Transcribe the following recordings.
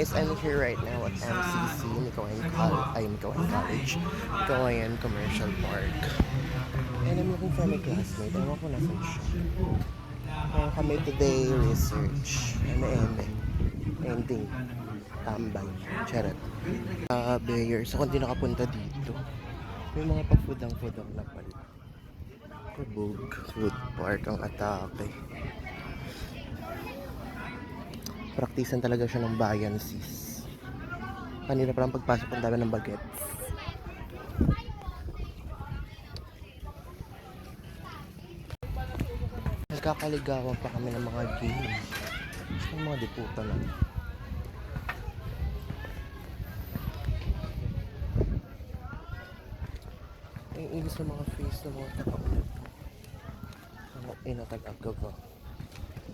guys, I'm here right now at MCC, Nicoyan College, ay Nicoyan College, Nicoyan Commercial Park. And I'm looking for my classmate. Ewan ko nasan siya. Meron kami today research. Eme? Ending. Tambay. Charot. Uh, Bayer. So kung di nakapunta dito, may mga pa-foodang-foodang na pala. Kubog. Food park ang atake. Praktisan talaga siya ng bayan, sis. Kanina parang pagpasok ang dami ng bagets. Nagkakaligawan pa kami ng mga game. Saan mga diputa lang? Ang inis ng mga face ng mga to. Ang inatag-agaw ba?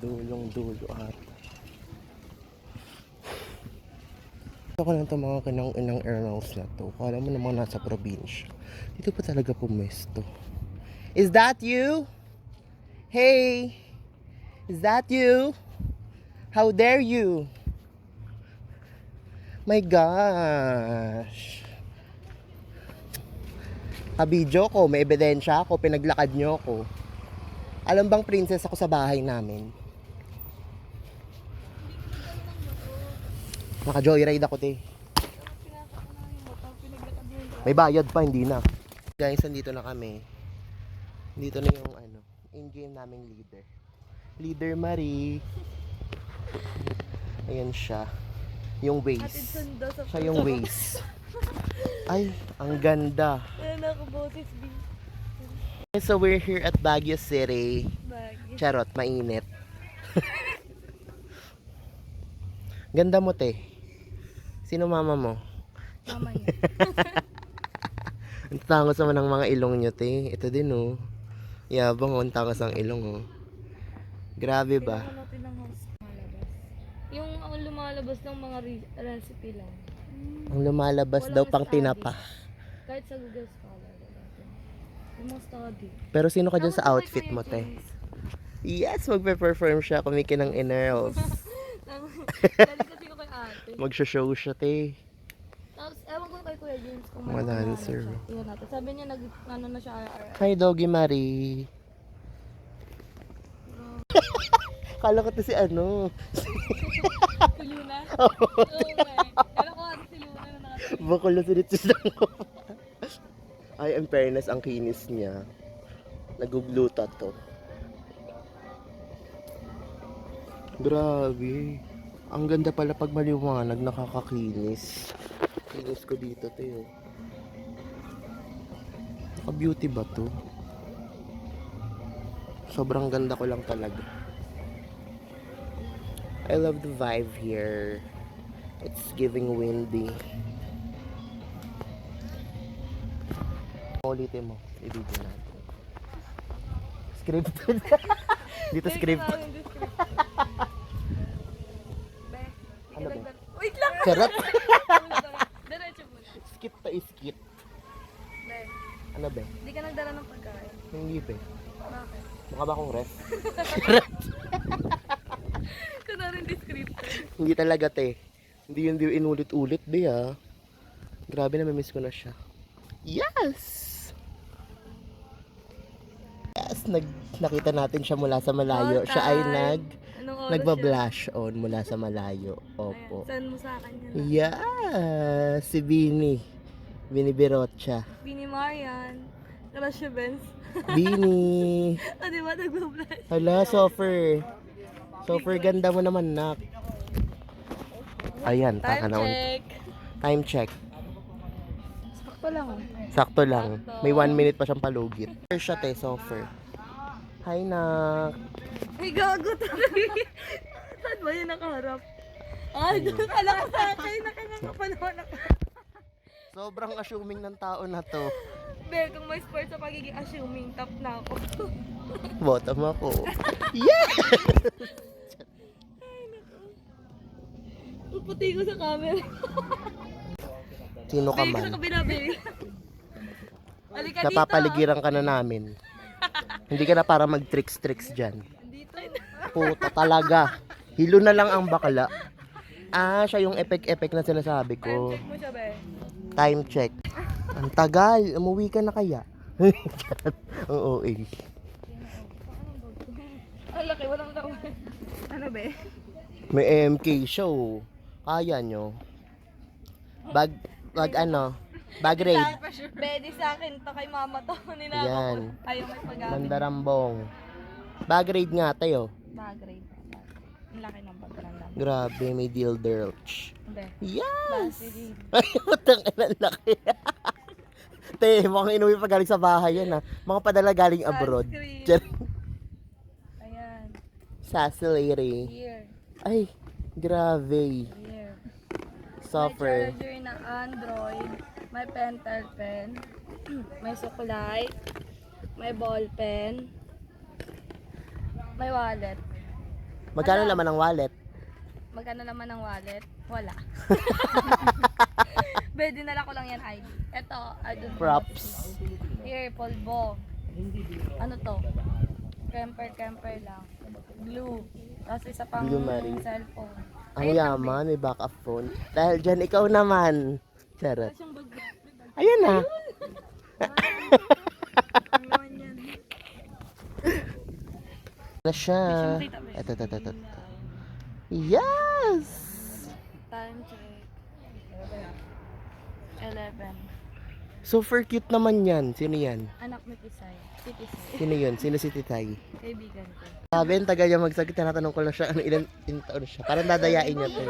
Dulong at Ako lang itong mga kanang inang airhouse na to. Kala mo namang nasa probinsya. Dito pa talaga pumesto. Is that you? Hey! Is that you? How dare you? My gosh. Kabidyo ko, may ebidensya ako, pinaglakad nyo ako. Alam bang princess ako sa bahay namin? Naka-joyride ako, te. May bayad pa, hindi na. Guys, nandito na kami. Dito na yung ano, in-game naming leader. Leader Marie. Ayan siya. Yung waist. Siya yung waist. Ay, ang ganda. Ayan ako, Botis B. So we're here at Baguio City. Bag. Charot, mainit. Ganda mo, te. Sino mama mo? Mama niya. Ang tangos naman ng mga ilong nyo, te. Ito din, oh. Yabang, oh. Ang tangos ang ilong, oh. Grabe ba? Yung ang lumalabas ng mga re- recipe lang. Ang lumalabas Walang daw pang study. tinapa. Kahit sa Google Scholar. Yung mga study. Pero sino ka dyan sa outfit mo, te? James. Yes, magpe-perform siya. Kumiki ng innerls. Dali ko Magsho-show siya, te. Tapos, ewan ko kay Kuya James kung may mga dancer. ano siya. Tingnan natin. Sabi niya, nag, ano na siya, RR. Hi, Doggy Marie. Kala ko to si ano. Si Luna? Oo, okay. Kala ko ano si Luna na nakasabi. Bakal na sinitsis lang ko. Ay, in fairness, ang kinis niya. Nagugluta to. Grabe. Ang ganda pala pag maliwanag, nakakakinis. Kinis ko dito, Teo. Naka-beauty ba to? Sobrang ganda ko lang talaga. I love the vibe here. It's giving windy. Ulitin mo. I-video natin. Scripted. Dito scripted. Tingnan mo yung description. Be, di ka Ano ba? nagdala- Wait lang! Charot. Diretso muna. skip to skip. Be, Ano ba? di ka nagdala ng pagkain. Hindi ba? Bakit? Mukha ba akong ref? Kunwari description. Hindi talaga te. Hindi yun di inulit-ulit be ha. Grabe na miss ko na siya. Yes! Yes, nag, nakita natin siya mula sa malayo. Siya ay time. nag Anong oras nagba-blush on mula sa malayo. Opo. Ayan, send mo sa akin yun. Yeah, si Bini. Bini Birotcha. Bini Marian. Crush Benz. Bini. O, di ba? Nagbablast. Hala, Sofer. Sofer, ganda mo naman, nak. Ayan, taka Time na. check. Time check. Sakto lang. oh. Sakto lang. Sakto. May one minute pa siyang palugit. First shot eh, Sofer. Hi, nak. Ay, gago talaga. Saan ba yun nakaharap? Ay, doon ka lang sa akin. Nakanganga pa naman ako. Sobrang assuming ng tao na to. Be, kung may sports sa pagiging assuming, top na ako. Bottom ako. Yeah! Puputi ko sa camera. Sino ka Be, man? kabila, be. Halika dito. Napapaligiran ka na namin. Hindi ka na para mag-tricks-tricks dyan. Puta talaga. Hilo na lang ang bakla. Ah, siya yung epic-epic na sinasabi Time ko. check mo siya, be. Time check. Ang tagal. Umuwi ka na kaya? Oo, eh. Ang laki, walang lawan. Ano, be? May MK show. Kaya nyo. Bag, bag ano? Bag raid. Be, di sa akin to kay mama to. Ninakaw Yan. ko. Ayaw may pag-amin. Mandarambong. Bag raid nga tayo. Bagray. Ang laki ng pagkarandam. Grabe, may deal dirch. Be. Yes! Ay, putang ina laki. Te, mukhang inuwi pa galing sa bahay yan ha. Mga padala galing abroad. Sunscreen. Ayan. Sassy. Here. Ay, grabe. Here. Suffer. May charger na Android. May pentel pen. may sukulay. May ball pen. May wallet. Magkano naman ang wallet? Magkano naman ang wallet? Wala. Be, dinala ko lang yan ID. Ito, I don't know. Props. Here, polvo. Ano to? Camper, camper lang. Blue. Tapos isa pang Blue Marie. cellphone. Ang yaman, may backup phone. Dahil dyan, ikaw naman. Charot. Siyang bag. Ayan na. Na siya. Ito, ito, ito, ito. Yes! Time check. 11. Super cute naman yan. Sino yan? Anak ni Tisay. Si Tisay. Sino yun? Sino si Titay? Kaibigan ko. Sabi, ang tagal niya magsagot. Tinatanong ko lang siya, ano, ilan, ilan taon siya. Parang dadayain niya to.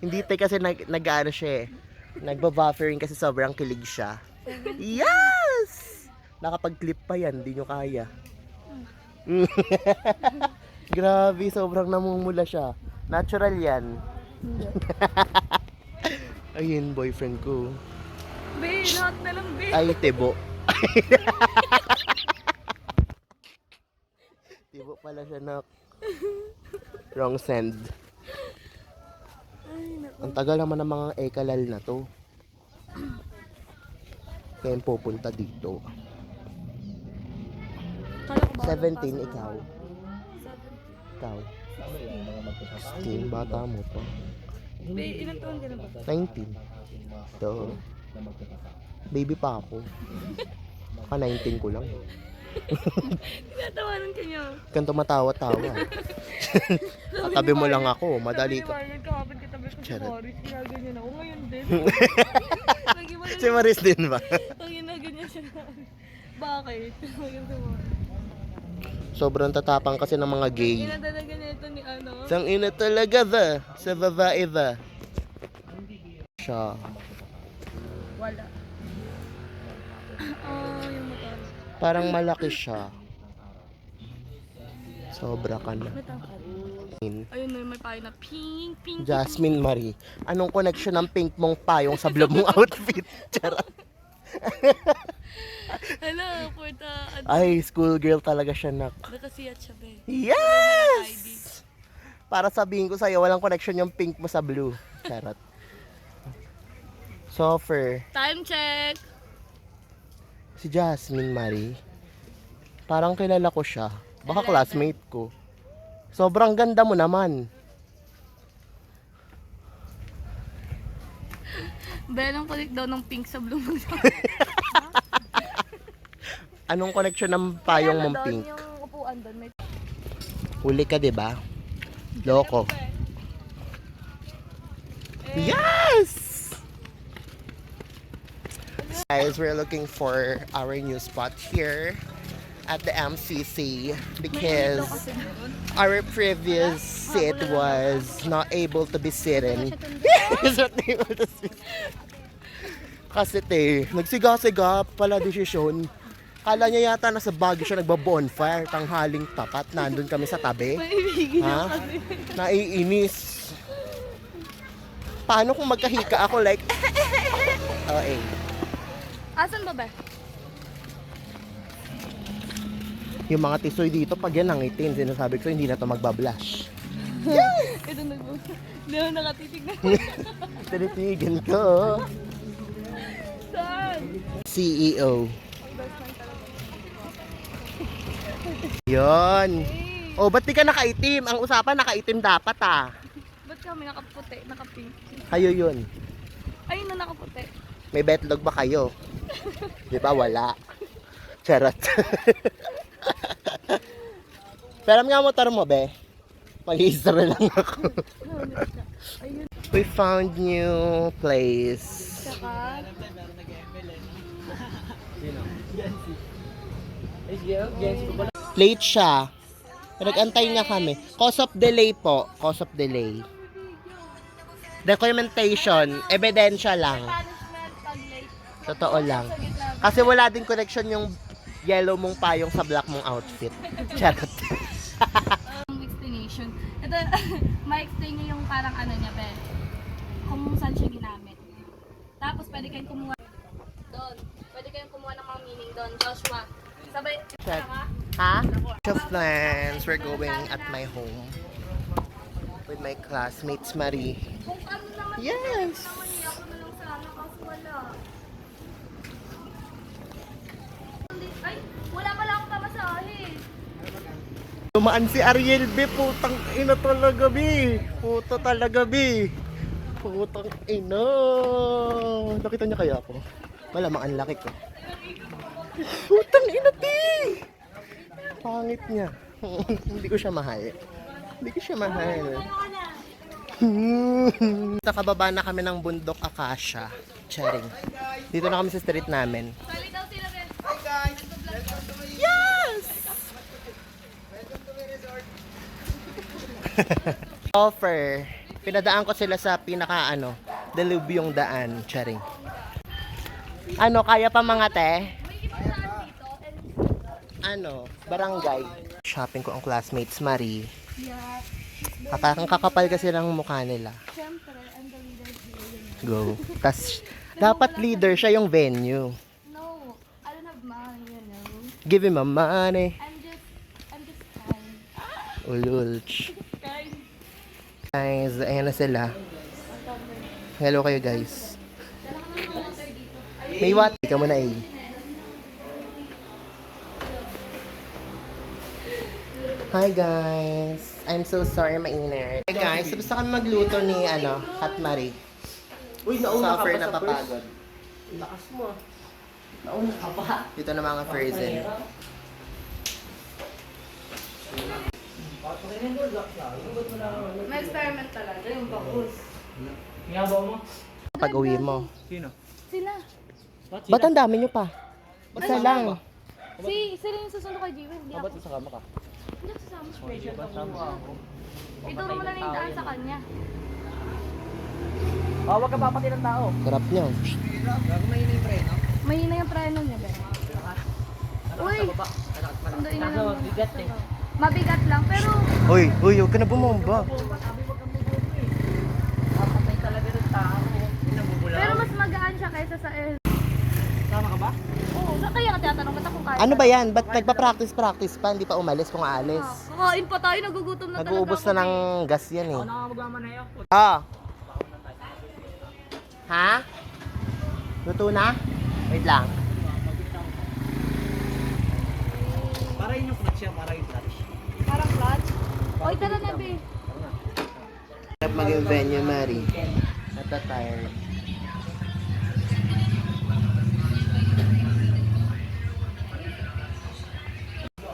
Hindi tayo kasi nag, nag ano siya eh. Nagba-buffering kasi sobrang kilig siya. Yes! Nakapag-clip pa yan, hindi nyo kaya. Grabe, sobrang namumula siya. Natural yan. Ayun, boyfriend ko. Be, lahat na lang, be. Ay, tebo. tebo pala siya na wrong send. Ang tagal naman ng mga ekalal na to. Kaya yung pupunta dito. Kala ko ba 17 ikaw. Ikaw. 16, bata mo pa. Be, ilang taon ka na ba? 19. To. Baby pa ako. Ka 19 ko lang. Tinatawanan ka niya. Kang tumatawa-tawa. Katabi mo lang ako, madali ka. Kahapon katabi ko si Charot. Morris. Kaya ganyan ako. Ngayon din. Si Maris din ba? Ang ina, ganyan siya. Bakit? Si. Sobrang tatapang kasi ng mga gay. Inadalaga niya ito ni ano. Sang ina talaga ba? Sa babae ba? Siya. Parang malaki siya. Sobra ka na. Ayun na, may payo na pink, pink. Jasmine Marie. Anong connection ng pink mong payong sa blue mong outfit? Charot. Hello, for the, Ay, schoolgirl talaga siya, nak. nakasiyat siya, be. Yes! Para sabihin ko sa'yo, walang connection yung pink mo sa blue. Charot. Soffer. Time check! Si Jasmine Marie. Parang kilala ko siya. Baka classmate ko. Sobrang ganda mo naman. Be, anong connect daw ng pink sa blue mo? Anong connection ng payong mong pink? Yung upuan doon, may Huli ka, di ba? Loko. Yes! Guys, we're looking for our new spot here at the MCC because our previous seat was not able to be sitting. Is not able to sit. Kasi te, nagsiga-siga pala desisyon. Kala niya yata nasa Baguio siya nagba-bonfire, tanghaling tapat, nandun kami sa tabi. Ha? Naiinis. Paano kung magkahika ako like, oh eh. Asan ba, be? Yung mga tisoy dito, pag yan nangitin, sinasabi ko hindi na to magbablush. Ito nag Hindi ako nakatitig na. Tinitigan ko. Saan? CEO. Yon. Oh, ba't di ka nakaitim? Ang usapan nakaitim dapat ah. Ba't kami nakaputi, nakapink? Kayo yun. Ayun na nakaputi. May betlog ba kayo? Di ba wala? Charot. Pero nga motor mo, be. Mag-iisra lang ako. We found new place. Tsaka, Late siya. Nag-antay niya kami. Cause of delay po. Cause of delay. Documentation. Ebidensya lang. Totoo lang. Kasi wala din connection yung yellow mong payong sa black mong outfit. Charot. Ang explanation. Ito, ma-explain niya yung parang ano niya, Ben. Kung saan siya ginamit. Tapos pwede kayong kumuha doon. Pwede kayong kumuha ng mga meaning doon. Joshua. Sabay, Check. Ha? Of plans. We're going at my home. With my classmates, Marie. Ano. Yes! Naman niya ako na lang sana kasi wala. Ay, wala pala akong pamasahe. Tumaan si Ariel B. Putang ina talaga, B. Puto talaga, B. Putang ina. Nakita niya kaya ako? Malamang ang laki ko. Putang ina, B. Pangit niya. Hindi ko siya mahal. Hindi ko siya mahal. Nakababa na kami ng bundok Akasha. Charing. Dito na kami sa street namin. Sali daw sila, Ben. Yes! Offer. Pinadaan ko sila sa pinaka ano, delubyong daan, charing. Ano, kaya pa mga te? Ano, barangay. Shopping ko ang classmates, Marie. Kakakang kakapal kasi ng mukha nila. Siyempre, I'm the leader. Go. Tas, dapat leader siya yung venue. No, I don't have money, you know. Give him a money. I'm just, I'm just kind. Ululch. Guys, ayan na sila. Hello kayo guys. May what? Ikaw muna eh. Hi guys. I'm so sorry mainit. Hey guys, gusto kami magluto ni ano, Kat Marie. Uy, nauna ka pa na sa first. papagod. Lakas mo. ah. Nauna ka pa. Dito na mga frozen. May experiment talaga, yung bakus. Ngabaw mo? Pag uwi mo. Sino? Sila. Ba't ang dami nyo pa? Isa lang. Si, sila yung susunod kay Jiwin. Hindi ako. Ba't sasama ka? Hindi ako sasama. Sasama ako. Ituro mo na lang yung daan sa kanya. Oh, wag ka papatid ng tao. Sarap nyo. Mahina yung preno niya, Ben. Uy! Sunduin na lang. bigat eh. Mabigat lang, pero Uy, uy, huwag ka na bumomba. Papatay talaga ng tao. Hindi nabubula. pero mas magaan siya kaysa sa eh. Sama ka ba? Oo, sa kaya ka tinatanong ba't ako kaya? Ano ba yan? Ba't nagpa-practice-practice pa? Hindi pa umalis kung aalis. Kakain pa tayo, nagugutom na Nag-uubos na talaga ng gas yan eh. Ako nakakamagamana yun. Ah. Ha? Luto na? Wait lang. Para yun yung clutch siya, para yung clutch. Parang clutch. Oy, tara na, be. Sarap maging venue, Mary. Natatire.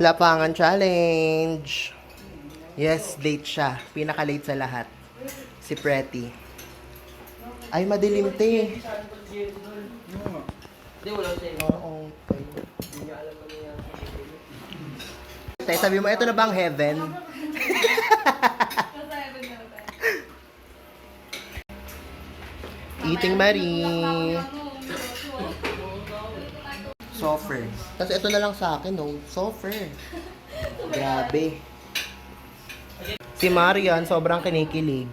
Lapangan challenge. Yes, late siya. Pinaka-late sa lahat. Si Pretty. Ay, madilim te. Sa'yo. Oo. Tay, sabi mo, ito na bang heaven? Eating Marie. Soffer. Tapos ito na lang sa akin, no? Soffer. Grabe. Si Marian, sobrang kinikilig.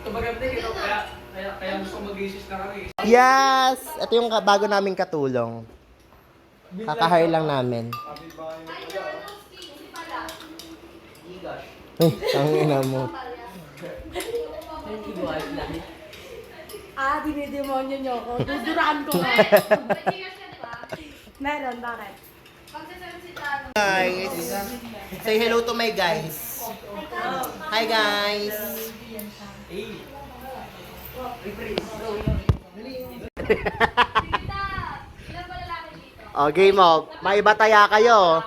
Kumaganda yun, kaya, kaya, kaya gusto mag-isis na kami. Yes! Ito yung bago naming katulong. Kakahire lang namin. Eh, ang ina mo. Ah, dinidemonyo niyo ako. Duduraan ko nga. Meron, bakit? Guys, say hello to my guys. Hi guys! Tita, ilan ba lalaki dito? O, game mo. May bataya kayo.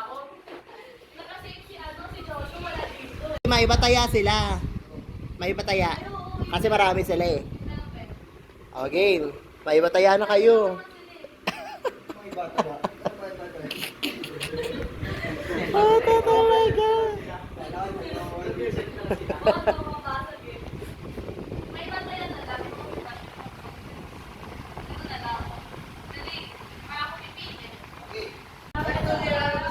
May bataya sila. May bataya. Kasi marami sila eh. O, game. May bataya na kayo. Na na para ako pipili.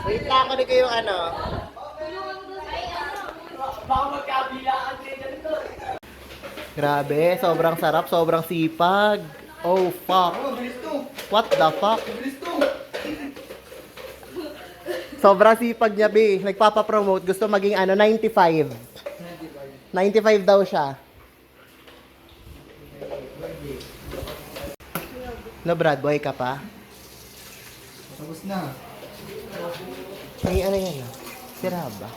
Wait lang ako ko yung ano. Tulungan mo doon sa ano. Baka magkabilaan kayo ganito. Grabe, sobrang sarap, sobrang sipag. Oh, fuck. What the fuck? Sobrang sipag niya, B. Nagpapapromote. Gusto maging ano, 95. 95 daw siya. No, Brad, boy ka pa? Tapos na. May ano yan? Sira ba?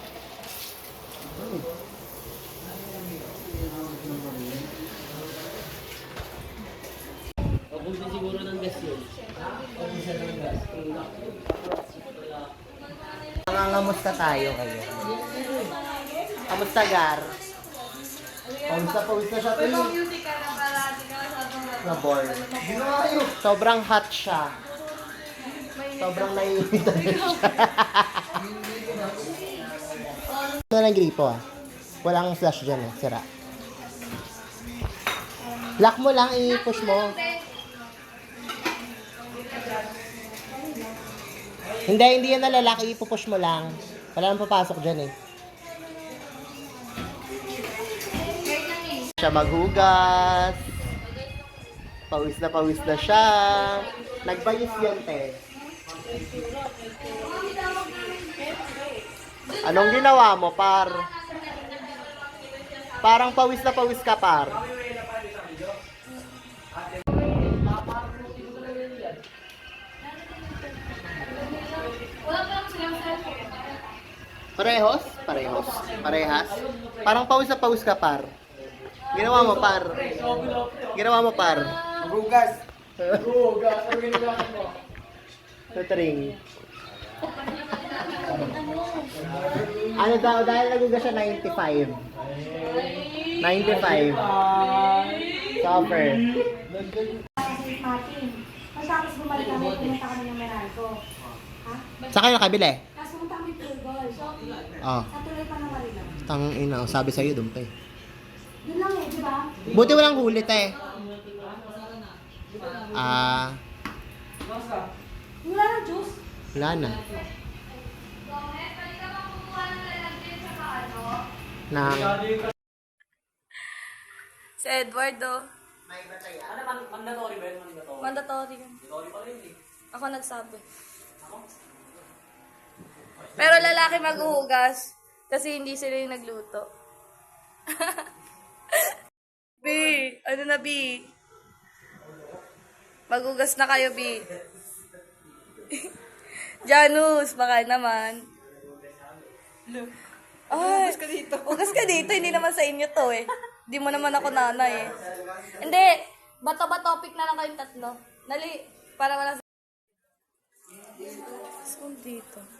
Papunta siguro ng gas yun. Papunta ng gas. Nangangamusta tayo ngayon. Kamusta, Gar? Kamusta pa na siya, Tuy? Music ka na Na-bored. Sobrang hot siya. Sobrang naiinitan na siya. Ito lang gripo ah. Walang flash dyan eh. Sira. Lock mo lang, i-push mo. Hindi, hindi yan nalalaki. Ipupush mo lang. Wala nang papasok dyan eh. Siya maghugas. Pawis na pawis na siya. Nagbayis yan, te. Anong ginawa mo, par? Parang pawis na pawis ka, par. Parehos? Parehos. Parehas? Parang pawis na pawis ka, par. Ginawa mo, par. Ginawa mo, par. Magugas. Oo, gas. Ano. Ano daw, dahil nagugas siya 95. 95. Suffer. Matapos bumalik kami, pumunta kami ng Meralco. Ha? Sa kayo nakabili? Tapos goal. So, Oh. sa tuloy pa ng Marina. Tang ina, sabi sa'yo, doon pa eh. Doon lang eh, di ba? Buti walang hulit eh. Ah, Wala na juice. wala na. Ano? Nang... Si Eduardo. Ano man, mandatory ba yun? Mandatory. Mandatory yun. Mandatory pa rin eh. Ako nagsabi. Pero lalaki maghuhugas kasi hindi sila yung nagluto. B, ano na B? Maghugas na kayo, B. Janus, baka naman. Ay, hugas ka dito. Hugas ka dito, hindi naman sa inyo to eh. Hindi mo naman ako nanay eh. Hindi, bato ba topic na lang kayong tatlo? Dali, para wala Saan dito?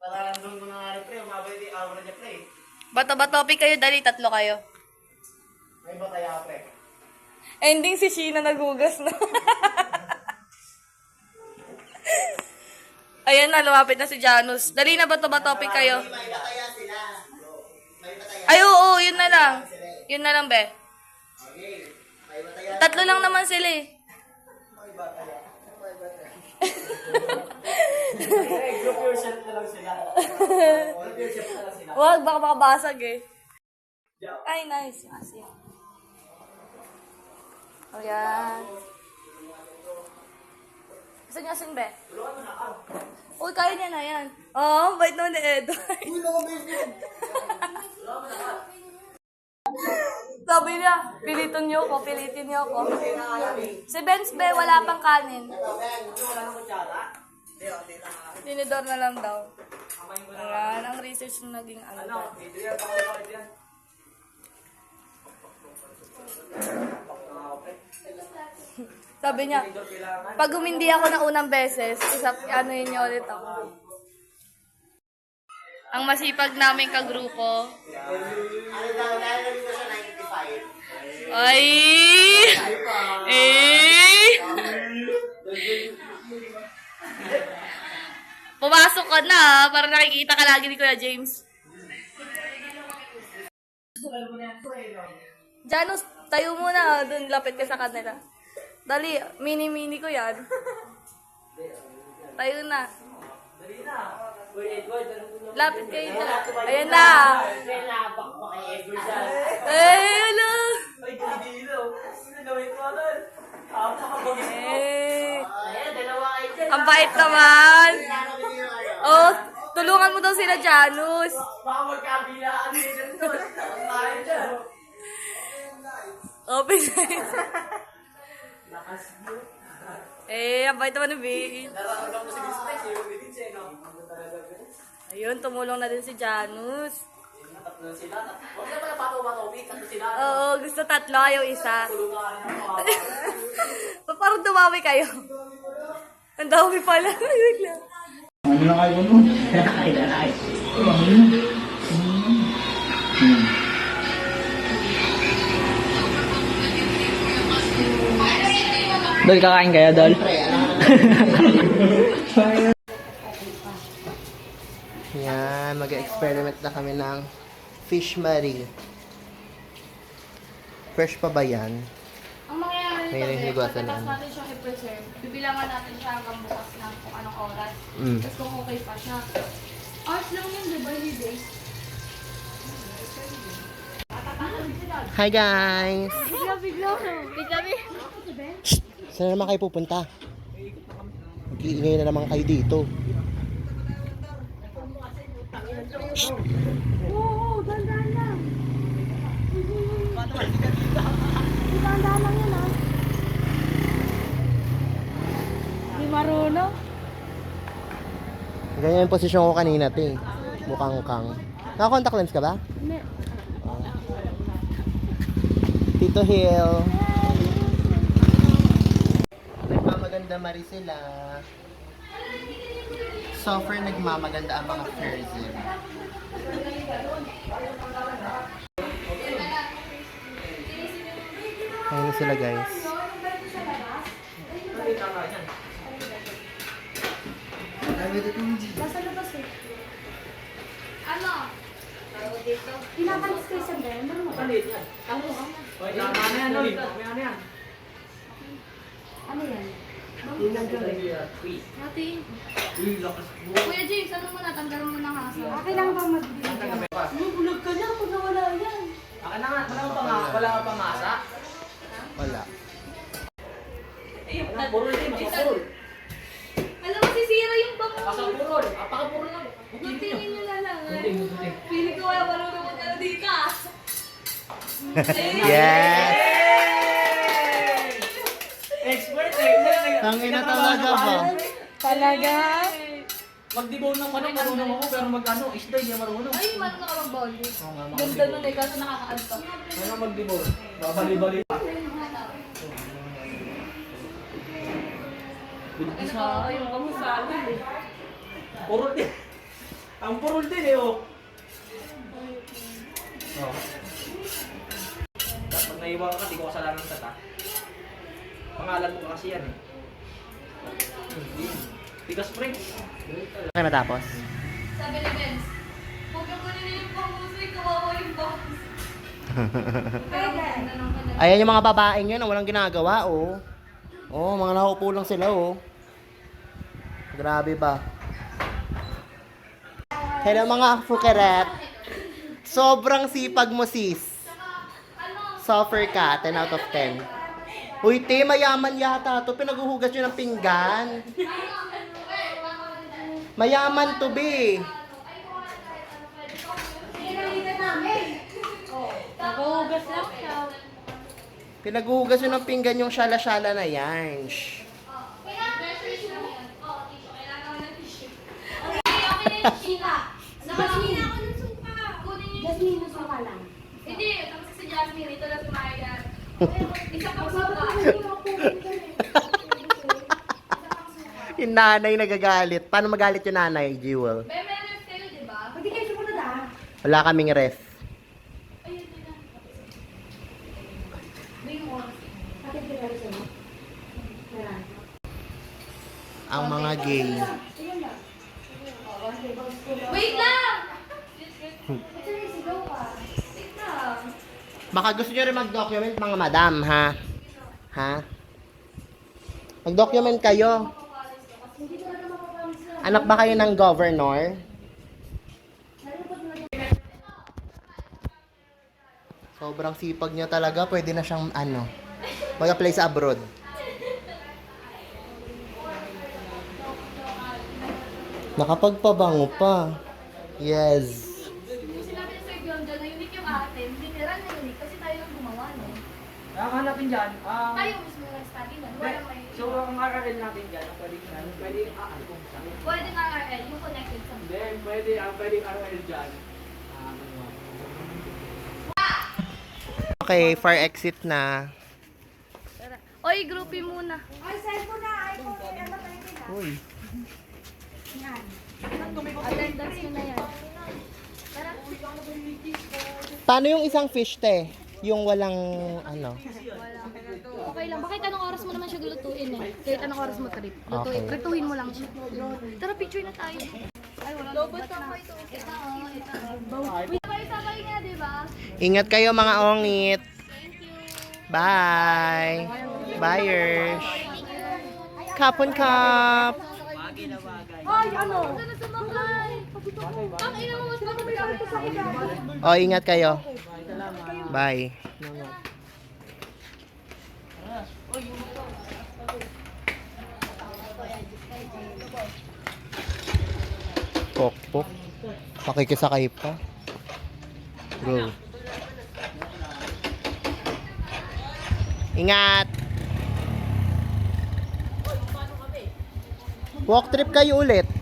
Parang doon ko na nga pre, umabay di aura niya pre. Bato ba topic kayo? Dali, tatlo kayo. May bataya pre. Ending si Sheena naghugas na. Ayan na, lumapit na si Janus. Dali na bato ba topic kayo? May bataya sila. May bataya. Ay, oo, yun na lang. Yun na lang, be. Okay. May. Tatlo lang naman sila eh. Eh, group yourself na lang sila. Group yourself na lang sila. Wag, baka makabasag eh. Ay, nice. Asin. O yan. Gusto niyo asin, be? Uy, kaya niya na yan. Oo, oh, bait naman ni Edward. Sabi niya, pilitin niyo ako, pilitin niyo ako. Si Benz, be, wala pang kanin. Tinidor na lang daw. Ayan, ang research na naging ano. Ano, Adrian, baka ba Adrian? Sabi niya, pag humindi ako ng unang beses, isap, ano yun niya ulit ako. Ang masipag namin kagrupo. Ay! Eh! Pumasok ka na ha, para nakikita ka lagi ni Kuya James. Janus, tayo muna dun, lapit ka sa kanila. Dali, mini-mini ko yan. Tayo na. Na? Lapit kayo na. Ayan na. Edward dyan. Ay? Ay, dinidilaw. Gawin mo doon? Kapakabagis mo. Eh, Ayan, ang bait naman. Oh, tulungan mo daw sila, Janus. Baka magkabilaan din doon. Ang. Open eyes. Lakas mo. Eh, ang bait naman ni Vin. Nararamdaman mo si Vince, si Vince, eh, no? Ano talaga, Vince? Ayun, tumulong na din si Janus. Tatlo sila. Huwag na pala pato-patobi. Tatlo sila. Oo, gusto tatlo, ayaw isa. Tulungan ng Pa- Parang dumawi kayo. Ang dami pala. Bigla. Ano na kayo mo? Ay, ay. Dol, kakain kayo, Dol? Yan, mag-experiment na kami ng fish Marie. Fresh pa ba yan? Yung nito, hinugasan pagkatapos na. natin siyang i-preserve, bibilangan natin siya hanggang bukas na kung anong oras. Mm. Tapos kung okay pa siya. Hours lang yun, di ba? Hindi days. Hi guys! Bigla, bigla. Bigla, bigla. Saan naman kayo pupunta? Mag-iingay na naman kayo dito. Oo, dandan lang. Dandan lang yan ah. Hindi marunong. Ganyan yung posisyon ko kanina, te. Mukhang kang. Naka-contact lens ka ba? Hindi. Tito Hill. Nagmamaganda mari sila. So far, nagmamaganda ang mga Ferzel. Ayun sila guys. Nasa labas eh. Ano? Pinakalis kayo sa Ben. Ano mo? Palit yan. Tama na yan, Uy. Mamaya na yan. Ano yan? Ate, uy, lakas mo. Kuya James, ano mo na? Tanggal mo ng hasa. Akin lang ba magbibigyan? Ano, bulag ka na pag nawala yan. Akin na nga, wala ka pang wala ka pang asa. Wala. Ano, purol din, masapurol. Alam mo, sisira yung bango. Masapurol, apakapurol lang. Tingin nyo na lang. ah. Gunting, gunting. Pili ko wala marunong mag ano dito ah. Yes! Expert, expert. Ang ina talaga ba? Talaga? Magdibaw ng manok, marunong ako, pero mag-ano, isda, hindi marunong. Ay, marunong ka mag-volley. Ganda nun eh, kaso nakakaantok. Ano magdibaw? Babali-bali. Ano ka, yung kamusabi eh. Purol din. Ang purol din eh, oh. Oh. Tapos pag naiwan ka, di ko kasalanan sa ta. Pangalan mo kasi yan eh. Tigas Prince. Okay matapos? Sabi ni Benz, huwag yung kunin yung pangusay, kawawa yung bangus. Ayan yung mga babaeng yun, ang walang ginagawa, oh. Oh, mga nakaupo lang sila, oh. Grabe ba? Hello mga fukeret. Sobrang sipag mo, sis. Suffer ka, 10 out of 10. Uy, te, mayaman yata to. Pinaguhugas nyo ng pinggan. Mayaman to, be. Pinaguhugas nyo ng pinggan yung shala-shala na yan. Shh. Sheila. Nakasina ako ng suka. Kunin niyo yung Jasmine, gusto ka lang. Hindi, tapos si Jasmine, ito lang kumain. Isa pang suka. Yung nanay nagagalit. Paano magalit yung nanay, Jewel? May meron kayo, di ba? Pwede kayo sumunod ah. Wala kaming ref. Ayun, yun na. Bring mo. Atin ko lang sa'yo. Ang mga gay. Ayun lang. Wait lang! Ito na yung sigaw ka. Wait lang. Baka gusto nyo rin mag-document, mga madam, ha? Ha? Mag-document kayo. Anak ba kayo ng governor? Sobrang sipag niya talaga. Pwede na siyang, ano, mag-apply sa abroad. Nakapagpabango pa. Yes. Yung sinabi ni Sir John John na unique yung atin, literal na unique kasi tayo yung gumawa, no? Nakahanapin dyan. Um, Tayo mismo yung nag-study nun. Wala may... so, ang RRL natin dyan, ang pwede nga, pwede ah, kung saan. Pwede nga RL, yung connected sa Then, pwede, ang pwede RRL dyan. Ah, ano, Okay, far exit na. Oy, groupie muna. Ay, cellphone na. iPhone. Ano tayo na? Uy. Yan. Attendance nyo na yan. Tara. Paano yung isang fish, te? Yung walang, ano? Okay lang. Bakit anong oras mo naman siya lutuin eh? Kahit anong oras mo trip. Lutuin. Okay. Prituhin mo lang siya. Tara, picture na tayo. Ay, wala. Lobot na ako ito. Ito, oh, ito. Sabay-sabay nga, di ba? Ingat kayo mga ongit. Thank you. Bye. Buyers. Kapon kap. Ay, ano? Ang ina mo, mas maganda ito sa ilalim. O, ingat kayo. Bye. Pok, pok. Pakikisakay pa. Go. Ingat! Walk trip kayo ulit.